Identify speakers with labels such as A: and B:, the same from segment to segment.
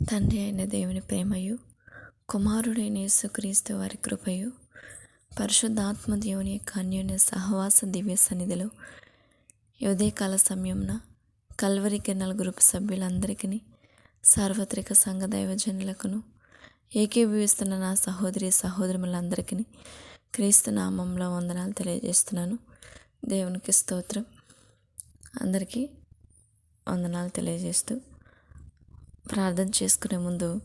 A: తండ్రి అయిన దేవుని ప్రేమయు కుమారుడైన యేసుక్రీస్తు వారి కృపయు పరిశుద్ధాత్మ దేవుని యొక్క అన్యోన్య సహవాస దివ్య సన్నిధిలో ఉదయకాల సమయంన కల్వరికి నలుగురు సభ్యులందరికీ సార్వత్రిక సంఘ దైవజనులకును ఏకీభవిస్తున్న నా సహోదరి సహోదరులందరికీ క్రీస్తు నామంలో వందనాలు తెలియజేస్తున్నాను. దేవునికి స్తోత్రం. అందరికీ వందనాలు తెలియజేస్తూ ప్రార్థన చేసుకునే ముందు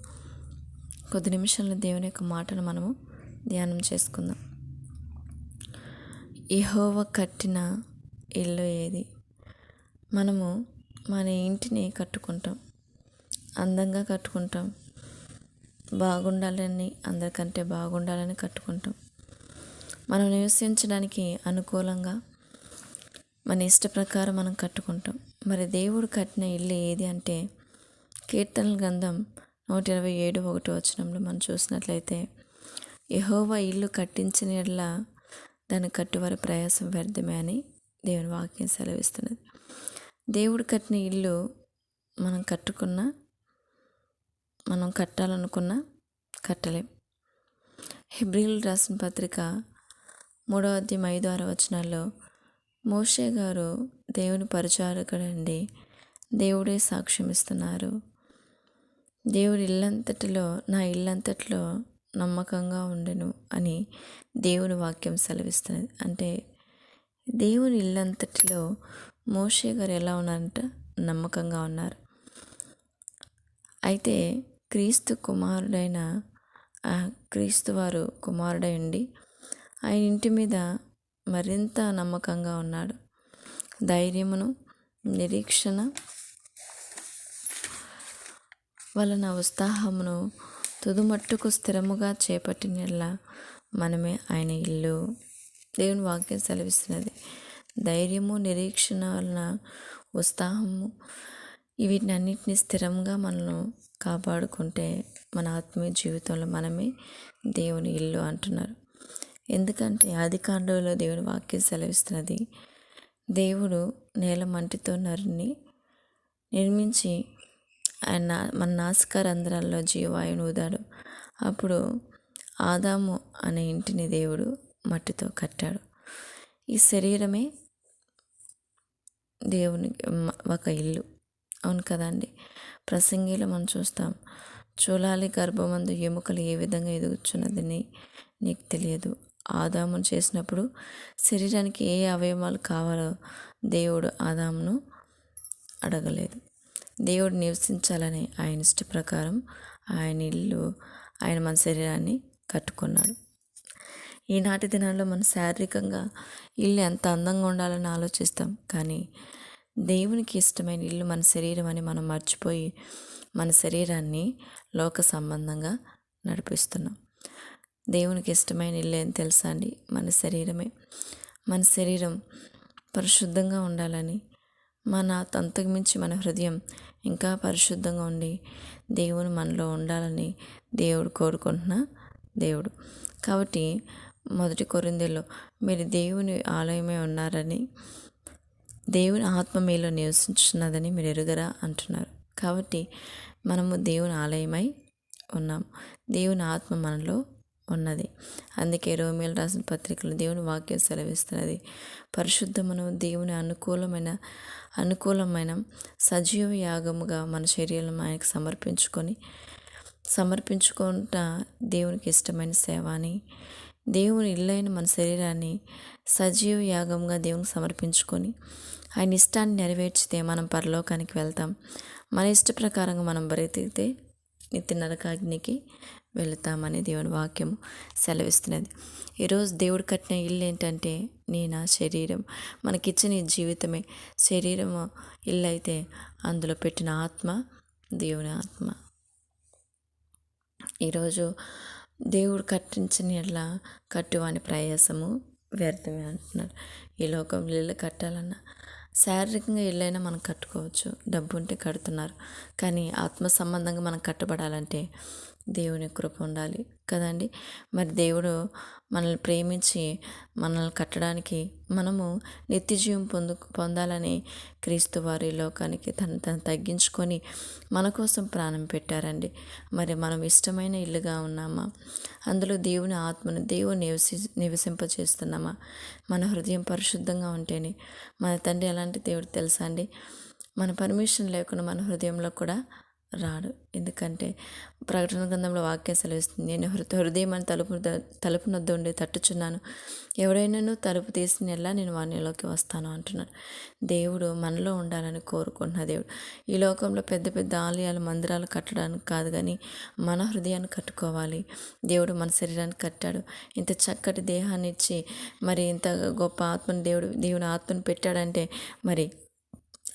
A: కొద్ది నిమిషాల్లో దేవుని యొక్క మాటను మనము ధ్యానం చేసుకుందాం. యెహోవా కట్టిన ఇల్లు ఏది? మనము మన ఇంటిని కట్టుకుంటాం. అందంగా కట్టుకుంటాం. బాగుండాలని అందరికంటే బాగుండాలని కట్టుకుంటాం. మనం నివసించడానికి అనుకూలంగా మన ఇష్ట ప్రకారం మనం కట్టుకుంటాం. మరి దేవుడు కట్టిన ఇల్లు ఏది అంటే కీర్తనల గ్రంథం నూట ఇరవై ఏడు ఒకటి వచనంలో మనం చూసినట్లయితే యహోవా ఇల్లు కట్టించిన ఎడల దాని కట్టువారి ప్రయాసం వ్యర్థమే అని దేవుని వాక్యం సెలవిస్తున్నది. దేవుడు కట్టిన ఇల్లు మనం కట్టుకున్న మనం కట్టాలనుకున్న కట్టలేం. హిబ్రిల్ రాసిన పత్రిక మూడవ అధ్యయం ఐదు ఆరు వచనాల్లో మోషే గారు దేవుని పరిచారకుడండి దేవుడే సాక్ష్యం ఇస్తున్నారు. దేవుడి ఇల్లంతటిలో నా ఇల్లంతటిలో నమ్మకంగా ఉండెను అని దేవుని వాక్యం సెలవిస్తున్నది. అంటే దేవుని ఇల్లంతటిలో మోషే గారు ఎలా ఉన్నారంట? నమ్మకంగా ఉన్నారు. అయితే క్రీస్తు కుమారుడైన ఆ క్రీస్తు వారు కుమారుడై ఉండి ఆయన ఇంటి మీద మరింత నమ్మకంగా ఉన్నాడు. ధైర్యమును నిరీక్షణ వలన ఉత్సాహమును తుదుమట్టుకు స్థిరముగా చేపట్టినలా మనమే ఆయన ఇల్లు. దేవుని వాక్యం సెలవిస్తున్నది. ధైర్యము నిరీక్షణ వలన ఉత్సాహము వీటిని స్థిరంగా మనను కాపాడుకుంటే మన ఆత్మీయ జీవితంలో మనమే దేవుని ఇల్లు అంటున్నారు. ఎందుకంటే ఆది కాండంలో దేవుని వాక్యం సెలవిస్తున్నది దేవుడు నేల మంటితో నరిని నిర్మించి ఆయన మన నాసికా రంధ్రాల్లో జీవాయుని ఊదాడు. అప్పుడు ఆదాము అనే ఇంటిని దేవుడు మట్టితో కట్టాడు. ఈ శరీరమే దేవుని ఒక ఇల్లు. అవును కదండి ప్రసంగిలో మనం చూస్తాం చూలాలి గర్భమందు ఎముకలు ఏ విధంగా ఎదుగుచున్నదని నీకు తెలియదు. ఆదామును చేసినప్పుడు శరీరానికి ఏ అవయవాలు కావాలో దేవుడు ఆదామును అడగలేదు. దేవుడు నివసించాలని ఆయన ఇష్ట ప్రకారం ఆయన ఇల్లు ఆయన మన శరీరాన్ని కట్టుకున్నాడు. ఈనాటి దినాల్లో మన శారీరకంగా ఇల్లు ఎంత అందంగా ఉండాలని ఆలోచిస్తాం కానీ దేవునికి ఇష్టమైన ఇల్లు మన శరీరం అని మనం మర్చిపోయి మన శరీరాన్ని లోక సంబంధంగా నడిపిస్తున్నాం. దేవునికి ఇష్టమైన ఇల్లు ఏం తెలుసా అండి? మన శరీరమే. మన శరీరం పరిశుద్ధంగా ఉండాలని మన అంతకు మించి మన హృదయం ఇంకా పరిశుద్ధంగా ఉండి దేవుని మనలో ఉండాలని దేవుడు కోరుకుంటున్న దేవుడు. కాబట్టి మొదటి కొరిందేలో మీరు దేవుని ఆలయమే ఉన్నారని దేవుని ఆత్మ మీలో నివసించున్నదని మీరు ఎరుగరా అంటున్నారు. కాబట్టి మనము దేవుని ఆలయమై ఉన్నాం. దేవుని ఆత్మ మనలో ఉన్నది. అందుకే రోమిల్ రాసిన పత్రికలు దేవుని వాక్యం సెలవిస్తున్నది. పరిశుద్ధమును దేవుని అనుకూలమైన అనుకూలమైన సజీవ యాగముగా మన శరీరం ఆయనకు సమర్పించుకొని సమర్పించుకుంటా దేవునికి ఇష్టమైన సేవ అని దేవుని ఇల్లైన మన శరీరాన్ని సజీవ యాగంగా దేవునికి సమర్పించుకొని ఆయన ఇష్టాన్ని నెరవేర్చితే మనం పరలోకానికి వెళ్తాం. మన ఇష్ట ప్రకారంగా మనం బ్రతికితే నిత్య నరకాగ్నికి వెళతామని దేవుని వాక్యం సెలవిస్తున్నది. ఈరోజు దేవుడు కట్టిన ఇల్లు ఏంటంటే నీ నా శరీరం. మనకిచ్చిన ఈ జీవితమే శరీరం ఇల్లు అయితే అందులో పెట్టిన ఆత్మ దేవుని ఆత్మ. ఈరోజు దేవుడు కట్టించిన ఇళ్ళ కట్టువాని ప్రయాసము వ్యర్థమే అంటున్నారు. ఈ లోకంలో ఇల్లు కట్టాలన్నా శారీరకంగా ఇల్లైనా మనం కట్టుకోవచ్చు. డబ్బు ఉంటే కడుతున్నారు. కానీ ఆత్మ సంబంధంగా మనం కట్టబడాలంటే దేవుని కృప ఉండాలి కదండి? మరి దేవుడు మనల్ని ప్రేమించి మనల్ని కట్టడానికి మనము నిత్య జీవం పొందు పొందాలని క్రీస్తు వారి లోకానికి తను తను తగ్గించుకొని మన కోసం ప్రాణం పెట్టారండి. మరి మనం ఇష్టమైన ఇల్లుగా ఉన్నామా? అందులో దేవుని ఆత్మను దేవుని నివసి నివసింపచేస్తున్నామా? మన హృదయం పరిశుద్ధంగా ఉంటేనే మన తండ్రి ఎలాంటి దేవుడు తెలుసా అండి? మన పర్మిషన్ లేకుండా మన హృదయంలో కూడా రాడు. ఎందుకంటే ప్రకటన గ్రంథంలో వాక్యం సెలవిస్తుంది నేను హృ హృదయం అని తలుపు తలుపు నొద్ద ఉండి తట్టుచున్నాను. ఎవరైనాను తలుపు తీసిన ఎలా నేను వాణిలోకి వస్తాను అంటున్నాడు. దేవుడు మనలో ఉండాలని కోరుకుంటున్న దేవుడు. ఈ లోకంలో పెద్ద పెద్ద ఆలయాలు మందిరాలు కట్టడానికి కాదు కానీ మన హృదయాన్ని కట్టుకోవాలి. దేవుడు మన శరీరాన్ని కట్టాడు. ఇంత చక్కటి దేహాన్ని ఇచ్చి మరి ఇంత గొప్ప ఆత్మను దేవుడు దేవుని ఆత్మను పెట్టాడంటే మరి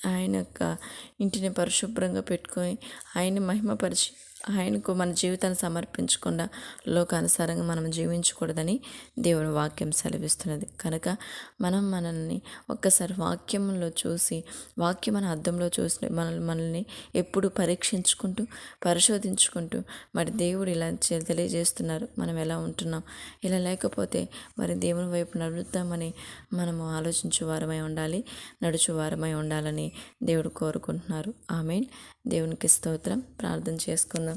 A: ఆయన యొక్క ఇంటిని పరిశుభ్రంగా పెట్టుకొని ఆయన్ని మహిమపరిచి ఆయనకు మన జీవితాన్ని సమర్పించకుండా లోకానుసారంగా మనం జీవించకూడదని దేవుని వాక్యం సెలవిస్తున్నది. కనుక మనం మనల్ని ఒక్కసారి వాక్యంలో చూసి వాక్యం మన అర్థంలో చూసి మన మనల్ని ఎప్పుడు పరీక్షించుకుంటూ పరిశోధించుకుంటూ మరి దేవుడు ఇలా తెలియజేస్తున్నారు. మనం ఎలా ఉంటున్నాం? ఇలా లేకపోతే మరి దేవుని వైపు నడుద్దామని మనము ఆలోచించే వారమై ఉండాలి నడుచు వారమై ఉండాలని దేవుడు కోరుకుంటున్నారు. ఆమెన్. దేవునికి స్తోత్రం. ప్రార్థన చేసుకుందాం.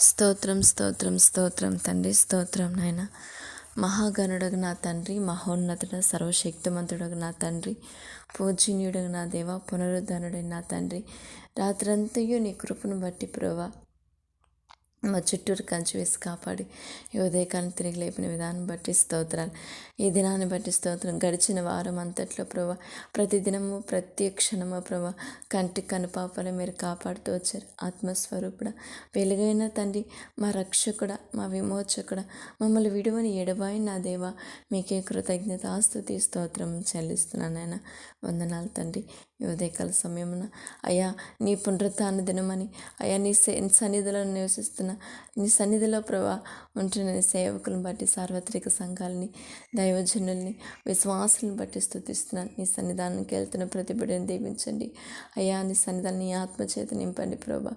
A: స్తోత్రం స్తోత్రం స్తోత్రం తండ్రి స్తోత్రం నాయన. మహాగణుడగు నా తండ్రి మహోన్నతుడ సర్వశక్తిమంతుడగు నా తండ్రి పూజనీయుడగు నా దేవ పునరుద్ధరణుడైన నా తండ్రి. రాత్రంతయు నీ కృపను బట్టి ప్రభా మా చుట్టూరు కంచి వేసి కాపాడి ఈ ఉదయకాలం తిరిగి లేపిన విధానం బట్టి స్తోత్రాలు. ఈ దినాన్ని బట్టి స్తోత్రం. గడిచిన వారం అంతట్లో ప్రభా ప్రతిదినము ప్రతి క్షణము ప్రభా కంటి కనుపాపలు మీరు కాపాడుతూ వచ్చారు. ఆత్మస్వరూపుడ వెలుగైన తండ్రి మా రక్షకుడ మా విమోచకుడ మమ్మల్ని విడువని ఎడబాయి నా దేవ మీకే కృతజ్ఞత ఆస్తుతి స్తోత్రం చెల్లిస్తున్నాను ఆయన వందనాలు తండ్రి. ఈ ఉదయకాల సమయమున. అయ్యా నీ పునరుత్న దినమని. అయ్యా నీ సన్నిధిలో నివసిస్తున్న నీ సన్నిధిలో ప్రభా ఉంటున్న సేవకులను బట్టి సార్వత్రిక సంఘాలని దైవజనుల్ని విశ్వాసులను బట్టి స్థుతిస్తున్నాను నీ సన్నిధానానికి వెళ్తున్న ప్రతి దీవించండి. అయ్యా నీ సన్నిధాన్ని ఆత్మచేత నింపండి ప్రభా.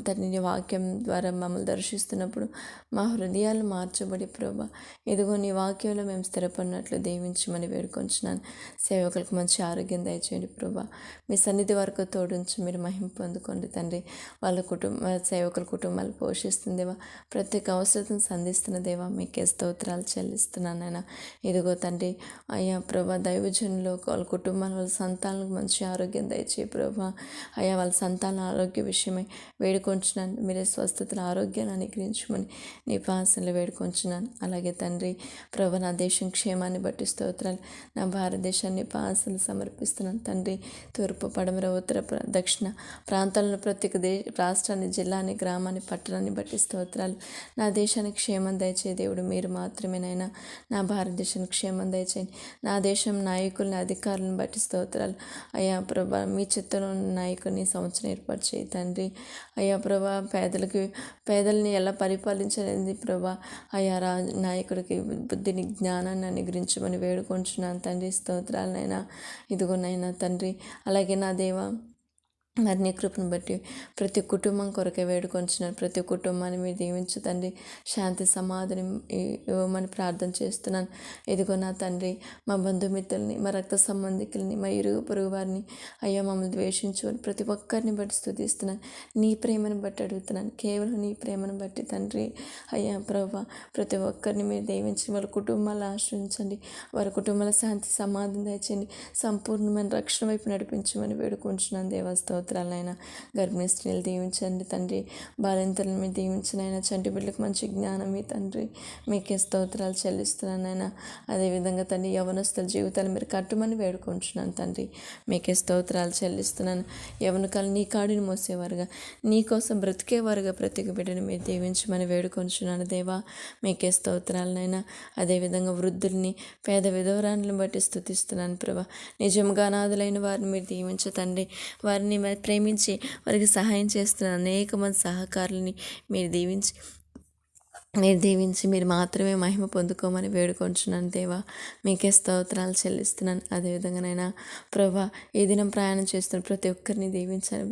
A: తన నీ వాక్యం ద్వారా మమ్మల్ని దర్శిస్తున్నప్పుడు మా హృదయాలు మార్చబడి ప్రభా. ఇదిగో నీ వాక్యంలో మేము స్థిరపడినట్లు దీవించమని వేడుకొంచున్నాను. సేవకులకు మంచి ఆరోగ్యం దయచేయండి ప్రభా మీ సన్నిధి వరకు తోడుంచి మీరు మహింపు పొందుకోండి తండ్రి. వాళ్ళ కుటుంబ సేవకుల కుటుంబాలు పోషిస్తుందేవా ప్రతి ఒక్క అవసరం సంధిస్తున్న దేవా మీకే స్తోత్రాలు చెల్లిస్తున్నాను ఆయన ఇదిగో తండ్రి అయ్యా ప్రభా దైవజనులు వాళ్ళ కుటుంబాలు వాళ్ళ సంతానాలకు మంచి ఆరోగ్యం దయచే ప్రభా. అయ్యా వాళ్ళ సంతాన ఆరోగ్య విషయమై వేడుకొంచున్నాను. మీరే స్వస్థతల ఆరోగ్యాన్ని అనుగ్రహించమని నీ పాసనలు వేడుకొంచున్నాను. అలాగే తండ్రి ప్రభా నా దేశం క్షేమాన్ని బట్టి స్తోత్రాలు నా భారతదేశాన్ని పాసలు సమర్పిస్తున్నాను తండ్రి. తండ్రి తూర్పు పడమర ఉత్తర దక్షిణ ప్రాంతాలను ప్రతి దేశ దే రాష్ట్రాన్ని జిల్లాని గ్రామాన్ని పట్టణాన్ని బట్టి స్తోత్రాలు. నా దేశానికి క్షేమం దయచే దేవుడు మీరు మాత్రమేనైనా నా భారతదేశానికి క్షేమం దయచేయండి నా దేశం నాయకుల్ని అధికారులను బట్టి స్తోత్రాలు. అయ్యా ప్రభా మీ చిత్తంలో నాయకుడిని నాయకుని సంవత్సరం ఏర్పాటు చేయి తండ్రి. అయ్యా ప్రభా పేదలకి పేదల్ని ఎలా పరిపాలించలేదు ప్రభా అయ్యా రా నాయకుడికి బుద్ధిని జ్ఞానాన్ని అనుగ్రహించమని వేడుకొంటున్నాను తండ్రి. స్తోత్రాలనైనా ఇదిగోనైనా తండ్రి తండ్రి. అలాగే నా దేవ మరి నీ కృపను బట్టి ప్రతి కుటుంబం కొరకే వేడుకొంచున్నాను ప్రతి కుటుంబాన్ని మీరు దీవించు తండ్రి. శాంతి సమాధిని ఇవ్వమని ప్రార్థన చేస్తున్నాను. ఇదిగో నా తండ్రి మా బంధుమిత్రుల్ని మా రక్త సంబంధికుల్ని మా ఇరుగు పొరుగు వారిని అయ్యా మమ్మల్ని ద్వేషించుకొని ప్రతి ఒక్కరిని బట్టి స్థుతిస్తున్నాను. నీ ప్రేమను బట్టి అడుగుతున్నాను. కేవలం నీ ప్రేమను బట్టి తండ్రి అయ్యా ప్రభా ప్రతి ఒక్కరిని మీరు దీవించి వాళ్ళ కుటుంబాలు ఆశ్రయించండి. వారి కుటుంబాల శాంతి సమాధానం దయచేయండి. సంపూర్ణమైన రక్షణ వైపు నడిపించమని వేడుకుంటున్నాను దేవస్థానం స్తోత్రాలైనా గర్భిణీ స్త్రీలు దీవించండి తండ్రి. బాలింతలను మీరు దీవించినైనా చంటి బిడ్డలకు మంచి జ్ఞానం మీ తండ్రి. మీకే స్తోత్రాలు చెల్లిస్తున్నానైనా. అదేవిధంగా తండ్రి యవనస్తుల జీవితాలు మీరు కట్టుమని వేడుకుంటున్నాను తండ్రి. మీకే స్తోత్రాలు చెల్లిస్తున్నాను. యవనకాలు నీ కాడిని మోసేవారుగా నీ కోసం బ్రతికేవారుగా ప్రతి బిడ్డను మీరు దీవించమని వేడుకొంచున్నాను దేవా. మీకే స్తోత్రాలనైనా అదేవిధంగా వృద్ధుల్ని పేద విధవరాలను బట్టి స్థుతిస్తున్నాను ప్రభా. నిజంగా అనాథులైన వారిని మీరు దీవించతండి వారిని ప్రేమించి వారికి సహాయం చేస్తున్న అనేక మంది సహకారులని మీరు దీవించి మీరు దీవించి మీరు మాత్రమే మహిమ పొందుకోమని వేడుకొంచున్నాను దేవా. మీకే స్తోత్రాలు చెల్లిస్తున్నాను. అదేవిధంగానైనా ప్రభా ఈ దినం ప్రయాణం చేస్తున్న ప్రతి ఒక్కరిని దీవించాలి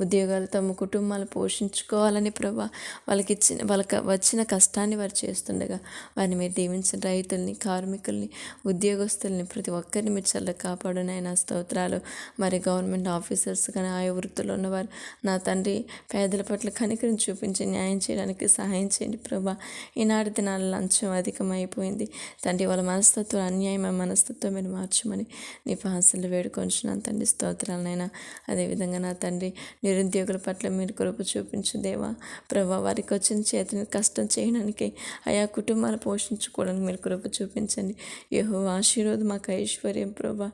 A: ఉద్యోగాలు తమ కుటుంబాలు పోషించుకోవాలని ప్రభా వాళ్ళకి ఇచ్చిన వాళ్ళకి వచ్చిన కష్టాన్ని వారు చేస్తుండగా వారిని మీరు దీవించిన రైతుల్ని కార్మికుల్ని ఉద్యోగస్తుల్ని ప్రతి ఒక్కరిని మీరు చల్ల కాపాడునైనా స్తోత్రాలు. మరి గవర్నమెంట్ ఆఫీసర్స్ కానీ ఆయా వృత్తులు ఉన్నవారు నా తండ్రి పేదల పట్ల కనికరం చూపించి న్యాయం చేయడానికి సహాయం చేయండి ప్రభా. ఈనాటి దినాల లంచం అధికమైపోయింది. తండ్రి వాళ్ళ మనస్తత్వం అన్యాయమైన మనస్తత్వం మీరు మార్చమని నీ పాసలు వేడుకొంచున్నాను. తండ్రి స్తోత్రాలనైనా అదేవిధంగా నా తండ్రి నిరుద్యోగుల పట్ల మీరు కృప చూపించు దేవా. ప్రభా వారికి వచ్చిన చేతిని కష్టం చేయడానికి ఆయా కుటుంబాలు పోషించుకోవడానికి మీరు కృప చూపించండి. యహో ఆశీర్వాదం మాకు ఐశ్వర్యం ప్రభా.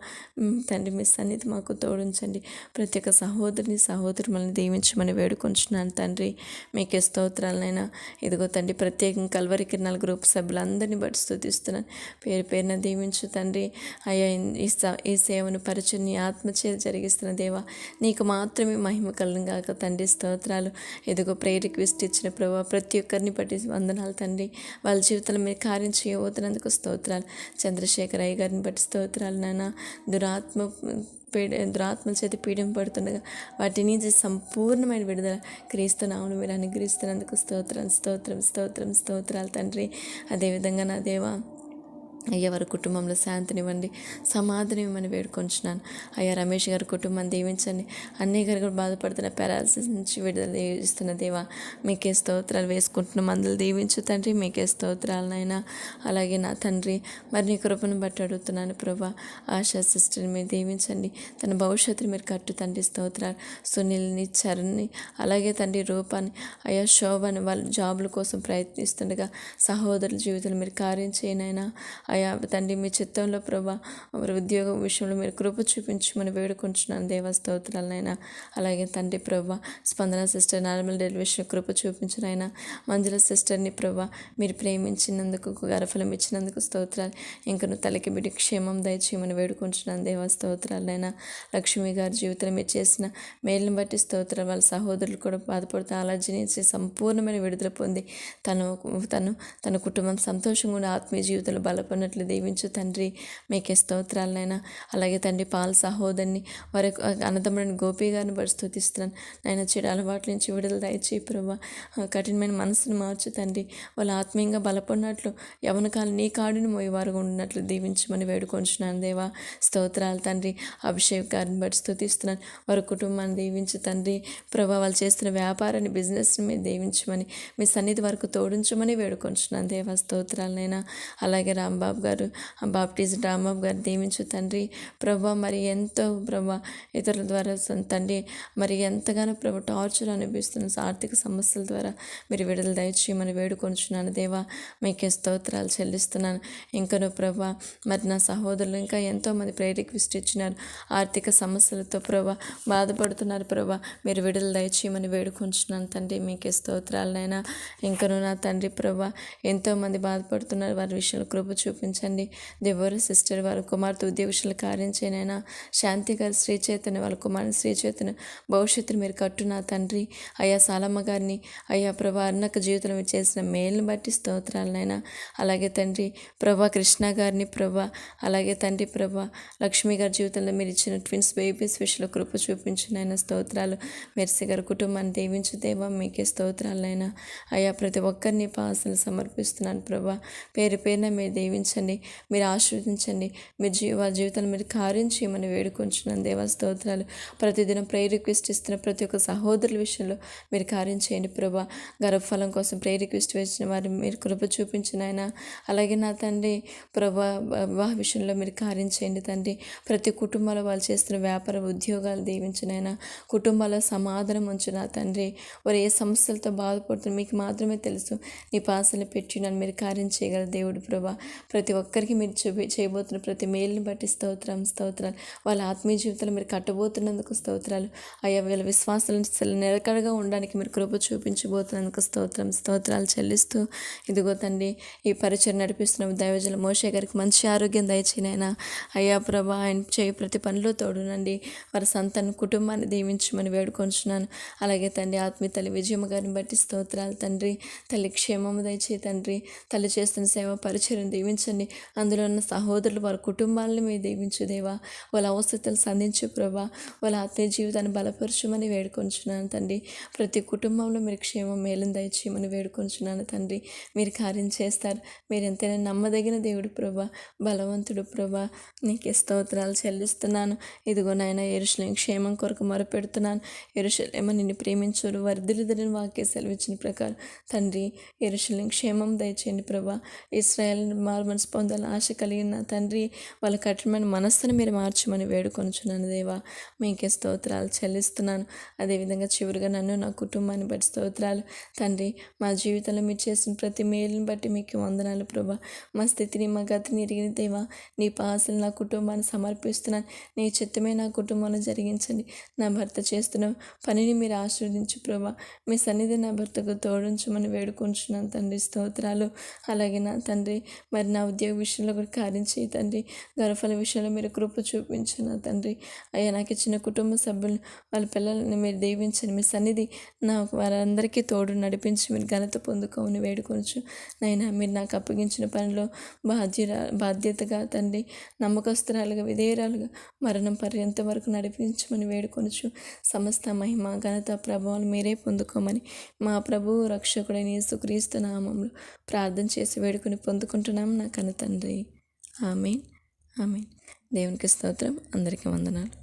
A: తండ్రి మీ సన్నిధి మాకు తోడించండి. ప్రతి ఒక్క సహోదరిని సహోదరులను దీవించమని వేడుకొంచున్నాను తండ్రి. మీకే స్తోత్రాలనైనా ఇదిగో తండ్రి ప్రత్యేకంగా కల్వరి కిరణాల గ్రూప్ సభ్యులందరినీ బట్టి స్థుతిస్తున్నాను. పేరు పేరున దీవించు తండ్రి. అయ్యా ఈ స- ఈ సేవను పరిచయం నీ ఆత్మచేత జరిగిస్తున్న దేవా నీకు మాత్రమే మహిమ కలను గాక తండ్రి. స్తోత్రాలు. ఎదుగు ప్రేయర్ రిక్వెస్ట్ ఇచ్చిన ప్రభావ ప్రతి ఒక్కరిని బట్టి వందనాలు తండ్రి. వాళ్ళ జీవితంలో మీరు కార్యం చేయబోతున్నందుకు స్తోత్రాలు. చంద్రశేఖర్ అయ్య గారిని బట్టి స్తోత్రాలు నాన్న దురాత్మ పీడ దురాత్మల చేతి పీడం పడుతుండగా వాటి నుంచి సంపూర్ణమైన విడుదల. క్రీస్తు నామను మీరు అనుగ్రహిస్తున్నందుకు స్తోత్రం స్తోత్రం స్తోత్రం స్తోత్రాలు తండ్రి. అదేవిధంగా నా దేవా అయ్యా వారి కుటుంబంలో శాంతినివ్వండి సమాధిని ఇవ్వమని వేడుకొంచున్నాను. అయ్యా రమేష్ గారి కుటుంబాన్ని దీవించండి. అన్నయ్య గారు కూడా బాధపడుతున్న పారాలసిస్ నుంచి విడుదల ఇస్తున్న దేవా మీకే స్తోత్రాలు వేసుకుంటున్న. మందులు దీవించు తండ్రి మీకే స్తోత్రాలనైనా అలాగే నా తండ్రి మరి నీ కృపను బట్టి అడుగుతున్నాను ప్రభా. ఆశా సిస్టర్ని మీరు దీవించండి. తన భవిష్యత్తుని మీరు కట్టు తండ్రి స్తోత్రాలు సునీల్ని చరణ్ని అలాగే తండ్రి రూపాన్ని అయ్యా శోభని వాళ్ళ జాబుల కోసం ప్రయత్నిస్తుండగా సహోదరుల జీవితంలో మీరు కార్యం చేయనైనా అయా తండ్రి మీ చిత్తంలో ప్రభా మరి ఉద్యోగం విషయంలో మీరు కృప చూపించమని వేడుకుంటున్నాను దేవస్తోత్రాలనైనా అలాగే తండ్రి Prabha Spandana sister normal delivery Krupa చూపించినైనా. Manjula సిస్టర్ని ప్రభా మీరు ప్రేమించినందుకు గరఫలం ఇచ్చినందుకు స్తోత్రాలు. ఇంకను తలకి బిడ్డ క్షేమం దయచేయమని వేడుకుంటున్నాను దేవ స్తోత్రాలైనా లక్ష్మి గారి జీవితంలో మీరు చేసిన మేలును బట్టి స్తోత్రాలు. వాళ్ళ సహోదరులు కూడా బాధపడుతూ ఆలోచించి సంపూర్ణమైన విడుదల పొంది తను తను తన కుటుంబం సంతోషంగా ఆత్మీయ జీవితంలో ఉన్నట్లు దీవించు. తండ్రి మీకే స్తోత్రాలనైనా. అలాగే తండ్రి పాల సహోదరిని వారి అన్నదమ్ముడిని గోపి గారిని బట్టి స్థుతిస్తున్నాను. నాయన చెడు అలవాట్ల నుంచి విడుదల దయచేయి ప్రభా. కఠినమైన మనసును మార్చు తండ్రి. వాళ్ళు ఆత్మీయంగా బలపడినట్లు యవన నీ కాడుని మోయేవారుగా ఉన్నట్లు దీవించమని వేడుకొంచున్నాను దేవా. స్తోత్రాలు తండ్రి. అభిషేక్ గారిని బట్టి స్థుతిస్తున్నాను. వారి కుటుంబాన్ని దీవించు తండ్రి. ప్రభా వాళ్ళు చేస్తున్న వ్యాపారాన్ని బిజినెస్ని మీరు దీవించమని మీ సన్నిధి వరకు తోడించమని వేడుకొంచున్నాను దేవా. స్తోత్రాలనైనా. అలాగే రాంబాబు గారు బాప్టిజ్ రాంబాబు గారు దీవించు తండ్రి. ప్రభా మరి ఎంతో ప్రభా ఇతరుల ద్వారా తండ్రి మరి ఎంతగానో ప్రభు టార్చర్ అనిపిస్తున్న ఆర్థిక సమస్యల ద్వారా మీరు విడుదల దయచేయమని వేడుకొంచున్నాను దేవా. మీకే స్తోత్రాలు చెల్లిస్తున్నాను. ఇంకను ప్రభా మరి నా సహోదరులు ఇంకా ఎంతోమంది ప్రేయర్ రిక్వెస్ట్ ఇచ్చినారు. ఆర్థిక సమస్యలతో ప్రభా బాధపడుతున్నారు ప్రభా. మీరు విడుదల దయచేయమని వేడుకొంచున్నాను తండ్రి. మీకే స్తోత్రాలనైనా ఇంకను నా తండ్రి ప్రభా ఎంతోమంది బాధపడుతున్నారు. వారి విషయంలో కృప చూపించండి. దేవర సిస్టర్ వాళ్ళ కుమార్తె ఉద్యోగుల విషయంలో కార్యం చేయనైనా శాంతి గారి శ్రీ వాళ్ళ కుమారుని శ్రీ భవిష్యత్తును మీరు కట్టు నా తండ్రి అయ్యా సాలమ్మ గారిని అయ్యా ప్రభా అన్నక జీవితంలో మీరు చేసిన మేల్ని బట్టి స్తోత్రాలనైనా అలాగే తండ్రి ప్రభా కృష్ణ గారిని ప్రభా అలాగే తండ్రి ప్రభా లక్ష్మి గారి జీవితంలో మీరు ఇచ్చిన ట్విన్స్ బేబీస్ విషయంలో కృప చూపించినైనా స్తోత్రాలు. మెర్సి గారి కుటుంబాన్ని దీవించు దేవా మీకే స్తోత్రాలనైనా. అయ్యా ప్రతి ఒక్కరిని పాసలు సమర్పిస్తున్నాను ప్రభా. పేరు పేరున మీరు దీవించండి మీరు ఆశీర్వదించండి. మీ జీవ జీవితాన్ని మీరు కార్యం చేయమని వేడుకొంచున్నాను. దేవా స్తోత్రాలు. ప్రతిదినం ప్రే రిక్వెస్ట్ ఇస్తున్న ప్రతి ఒక్క సహోదరుల విషయంలో మీరు కార్యం చేయండి ప్రభా. గర్భఫలం కోసం ప్రే రిక్వెస్ట్ వేసిన వారు మీరు కృప చూపించిన ఆయన అలాగే నా తండ్రి ప్రభా వివాహ విషయంలో మీరు కార్యం చేయండి తండ్రి. ప్రతి కుటుంబంలో వాళ్ళు చేస్తున్న వ్యాపార ఉద్యోగాలు దీవించిన ఆయన కుటుంబాల సమాధానం ఉంచిన తండ్రి. వారు ఏ సమస్యలతో బాధపడుతున్నారు మీకు మాత్రమే తెలుసు. నీ పాసలు పెట్టి నన్ను మీరు కార్యం చేయగల దేవుడు ప్రభా. ప్రతి ఒక్కరికి మీరు చూపి చేయబోతున్న ప్రతి మేలుని బట్టి స్తోత్రం స్తోత్రాలు. వాళ్ళ ఆత్మీయ జీవితంలో మీరు కట్టబోతున్నందుకు స్తోత్రాలు. అయ్యా వీళ్ళ విశ్వాసాలను నిలకడగా ఉండడానికి మీరు కృప చూపించబోతున్నందుకు స్తోత్రం స్తోత్రాలు చెల్లిస్తూ ఇదిగో తండ్రి ఈ పరిచయం నడిపిస్తున్న దైవజల మోషే గారికి మంచి ఆరోగ్యం దయచేనైనా అయ్యా ప్రభా ఆయన చేయి ప్రతి పనిలో తోడునండి. వారి సంతాన కుటుంబాన్ని దీవించమని వేడుకొంచున్నాను. అలాగే తండ్రి ఆత్మీయ తల్లి విజయమ్మ గారిని బట్టి స్తోత్రాలు తండ్రి. తల్లి క్షేమము దయచే తండ్రి. తల్లి చేస్తున్న సేవ పరిచయం దీవించండి. అందులో ఉన్న సహోదరులు వారి కుటుంబాలను మీరు దీవించు దేవా. వాళ్ళ అవసరతలు సంధించు ప్రభా. వాళ్ళ ఆత్మీయ జీవితాన్ని బలపరచమని వేడుకొంచున్నాను తండ్రి. ప్రతి కుటుంబంలో మీరు క్షేమం మేలును దయచేయమని వేడుకొంచున్నాను తండ్రి. మీరు కార్యం చేస్తారు. మీరు ఎంతైనా నమ్మదగిన దేవుడు ప్రభా. బలవంతుడు ప్రభా. నీకే స్తోత్రాలు చెల్లిస్తున్నాను. ఇదిగో నాయన ఎరుషులేం క్షేమం కొరకు మొరపెడుతున్నాను. ఎరుషులేమో నిన్ను ప్రేమించరు. వర్ధిలిదని వాక్య సెలవిచ్చిన ప్రకారం తండ్రి ఎరుషులేం క్షేమం దయచేయండి ప్రభా. ఇస్రాయల్ మారు మనసు పొందాలని ఆశ కలిగిన తండ్రి వాళ్ళ కఠినమైన మనస్సును మీరు మార్చమని వేడుకొనుచున్నాను దేవా. మీకే స్తోత్రాలు చెల్లిస్తున్నాను. అదేవిధంగా చివరిగా నన్ను నా కుటుంబాన్ని బట్టి స్తోత్రాలు. తండ్రి మా జీవితంలో మీరు చేసిన ప్రతి మేలుని బట్టి మీకు వందనాలు ప్రభా. మా స్థితిని మా గతిని ఎరిగిన దేవా నీ పాసలు నా కుటుంబాన్ని సమర్పిస్తున్నాను నీ చిత్తమే నా కుటుంబంలో జరిగించండి. నా భర్త చేస్తున్న పనిని మీరు ఆశీర్వదించు ప్రభా. మీ సన్నిధి నా భర్తకు తోడించమని వేడుకుంటున్నాను తండ్రి. స్తోత్రాలు. అలాగే నా తండ్రి మరి నా ఉద్యోగ విషయంలో కూడా కార్యం చేయి తండ్రి. గర్భఫల విషయంలో మీరు కృప చూపించు నా తండ్రి. అయ్యా నాకు ఇచ్చిన కుటుంబ సభ్యులు వాళ్ళ పిల్లల్ని మీరు దీవించండి. మీ సన్నిధి నా వారందరికీ తోడు నడిపించి మీరు ఘనత పొందుకోమని వేడుకొనచ్చు నైనా మీరు నాకు అప్పగించిన పనిలో బాధ్యత బాధ్యతగా తండ్రి నమ్మకస్తురాలుగా విధేయరాలుగా మరణం పర్యంత వరకు నడిపించమని వేడుకొనచ్చు సమస్త మహిమ ఘనత ప్రభావాలు మీరే పొందుకోమని మా ప్రభు రక్షకుడైన యేసుక్రీస్తు నామంలో ప్రార్థన చేసి వేడుకొని పొందుకుంటున్నాం. నా కనుతండ్రి. ఆమె ఆమె దేవునికి స్తోత్రం. అందరికీ వందనాలు.